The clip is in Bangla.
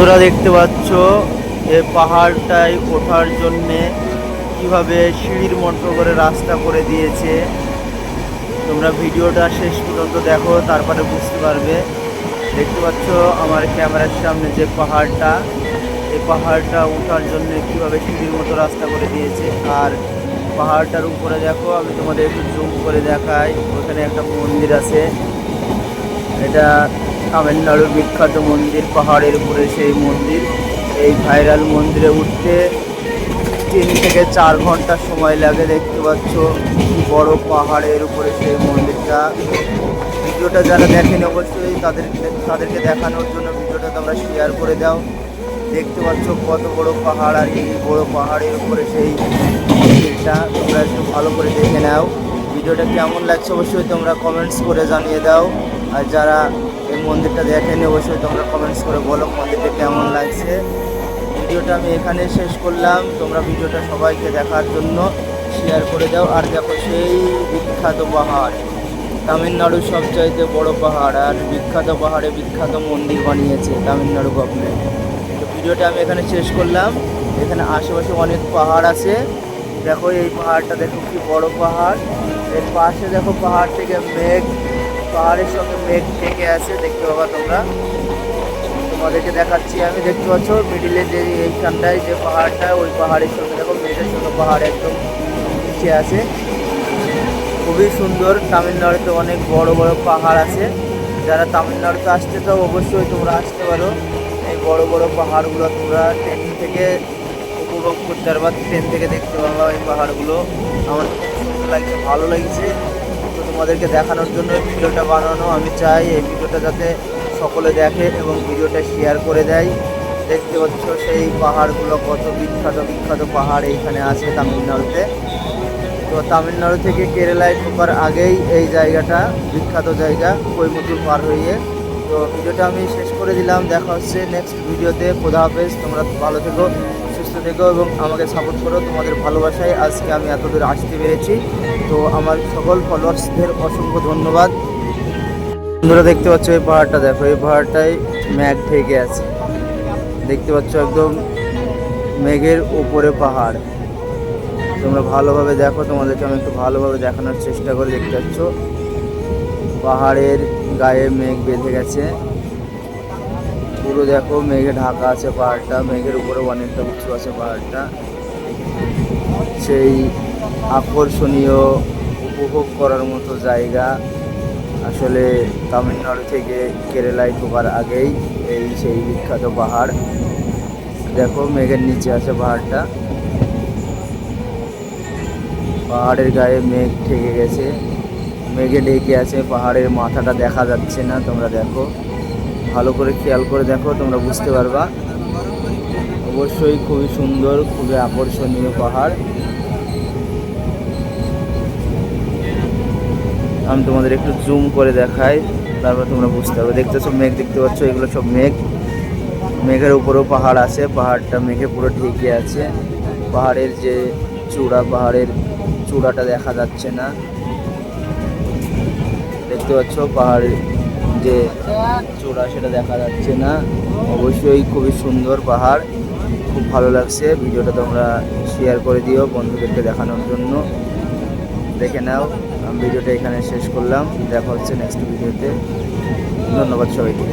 বন্ধুরা দেখতে পাচ্ছ এই পাহাড়টায় ওঠার জন্যে কীভাবে সিঁড়ির মতো করে রাস্তা করে দিয়েছে। তোমরা ভিডিওটা শেষ পর্যন্ত দেখো, তারপরে বুঝতে পারবে। দেখতে পাচ্ছ, আমার ক্যামেরার সামনে যে পাহাড়টা এই পাহাড়টা ওঠার জন্য কীভাবে সিঁড়ির মতো রাস্তা করে দিয়েছে। আর পাহাড়টার উপরে দেখো, আমি তোমাদের একটু জুম করে দেখাই। ওখানে একটা মন্দির আছে। এটা তামিলনাড়ুর বিখ্যাত মন্দির, পাহাড়ের উপরে সেই মন্দির। এই ভাইরাল মন্দিরে উঠতে তিন থেকে চার ঘণ্টা সময় লাগে, দেখতে পাচ্ছ বড় পাহাড়ের উপরে সেই মন্দিরটা। ভিডিওটা যারা দেখেন অবশ্যই তাদেরকে তাদেরকে দেখানোর জন্য ভিডিওটা তোমরা শেয়ার করে দাও। দেখতে পাচ্ছ কত বড় পাহাড় আর এই বড় পাহাড়ের উপরে সেই মন্দিরটা। তোমরা একটু ভালো করে দেখে নাও। ভিডিওটা কেমন লাগছে অবশ্যই তোমরা কমেন্টস করে জানিয়ে দাও। আর যারা এই মন্দিরটা দেখে দেখেনি অবশ্যই তোমরা কমেন্টস করে বলো মন্দিরটা কেমন লাগছে। ভিডিওটা আমি এখানে শেষ করলাম। তোমরা ভিডিওটা সবাইকে দেখার জন্য শেয়ার করে দাও। আর দেখো সেই বিখ্যাত পাহাড় তামিলনাড়ুর সবচাইতে বড় পাহাড়, আর বিখ্যাত পাহাড়ে বিখ্যাত মন্দির বানিয়েছে তামিলনাড়ু গভর্নমেন্ট তো ভিডিওটা আমি এখানে শেষ করলাম। এখানে আশেপাশে অনেক পাহাড় আছে। দেখো এই পাহাড়টা, দেখো কি বড় পাহাড়। এর পাশে দেখো পাহাড় থেকে মেঘ পাহাড়ের সঙ্গে মেঘ ঢেকে আছে, দেখতে পাবা তোমরা। তোমাদেরকে দেখাচ্ছি আমি, দেখতে পাচ্ছ মিডিলে যে এইখানটায় যে পাহাড়টা, ওই পাহাড়ের সঙ্গে, দেখো, মেঘের সঙ্গে পাহাড় একদম নিচে আছে। খুবই সুন্দর, তামিলনাড়ুতে অনেক বড় বড় পাহাড় আছে। যারা তামিলনাড়ুতে আসতে চাও অবশ্যই তোমরা আসতে পারো। এই বড় বড় পাহাড়গুলো তোমরা ট্রেন থেকে উপভোগ করতে পারবা ট্রেন থেকে দেখতে পাবা এই পাহাড়গুলো। আমার খুব সুন্দর লাগছে, ভালো লাগছে। তো তোমাদেরকে দেখানোর জন্য ভিডিওটা বানানো। আমি চাই এই ভিডিওটা যাতে সকলে দেখে এবং ভিডিওটা শেয়ার করে দেয়। দেখতে পাচ্ছ সেই পাহাড়গুলো কত বিখ্যাত বিখ্যাত পাহাড় এইখানে আছে তামিলনাড়ুতে। তো তামিলনাড়ু থেকে কেরালায় ঢোকার আগেই এই জায়গাটা বিখ্যাত জায়গা, কৈমতুর পার হয়ে তো ভিডিওটা আমি শেষ করে দিলাম। দেখা হচ্ছে নেক্সট ভিডিওতে। খোদা হাফেজ, তোমরা ভালো থেকো। সুস্থ থেকো এবং আমাকে সাপোর্ট করো তোমাদের ভালোবাসায়। আজকে আমি এত দূর আসতে পেরেছি। তো আমার সকল ফলোয়ার্সদের অসংখ্য ধন্যবাদ। বন্ধুরা, দেখতে পাচ্ছ এই পাহাড়টা। দেখো, এই পাহাড়টায় ম্যাঘ ঢেকে আছে। দেখতে পাচ্ছ একদম মেঘের উপরে পাহাড়। তোমরা ভালোভাবে দেখো। তোমাদেরকে আমি একটু ভালোভাবে দেখানোর চেষ্টা করে দেখতে পাচ্ছ। পাহাড়ের গায়ে মেঘ বেঁধে গেছে। পুরো দেখো, মেঘে ঢাকা আছে পাহাড়টা, মেঘের উপরে অনেকটা উঁচু আছে পাহাড়টা। সেই আকর্ষণীয়, উপভোগ করার মতো জায়গা। আসলে তামিলনাড়ু থেকে কেরালায় ঢোকার আগেই এই সেই বিখ্যাত পাহাড়। দেখো, মেঘের নিচে আছে পাহাড়টা। পাহাড়ের গায়ে মেঘ ঠেকে গেছে। মেঘে ঢেকে আছে, পাহাড়ের মাথাটা দেখা যাচ্ছে না, তোমরা দেখো। ভালো করে খেয়াল করে দেখো, তোমরা বুঝতে পারবা। অবশ্যই খুবই সুন্দর, খুবই আকর্ষণীয় পাহাড়। আমি তোমাদের একটু জুম করে দেখাই, তারপর তোমরা বুঝতে পারবে। দেখতেছো মেঘ, দেখতে পাচ্ছ? এগুলো সব মেঘ। মেঘের উপরেও পাহাড় আছে, পাহাড়টা মেঘে পুরো ঢেকে আছে। পাহাড়ের যে চূড়া, পাহাড়ের চূড়াটা দেখা যাচ্ছে না। দেখতে পাচ্ছ? পাহাড়ের যে চূড়া সেটা দেখা যাচ্ছে না। অবশ্যই খুবই সুন্দর পাহাড়। খুব ভালো লাগছে। ভিডিওটা তোমরা শেয়ার করে দিও বন্ধুদেরকে দেখানোর জন্য। দেখে নাও। ভিডিওটা এখানে শেষ করলাম। দেখা হচ্ছে নেক্সট ভিডিওতে ধন্যবাদ সবাইকে।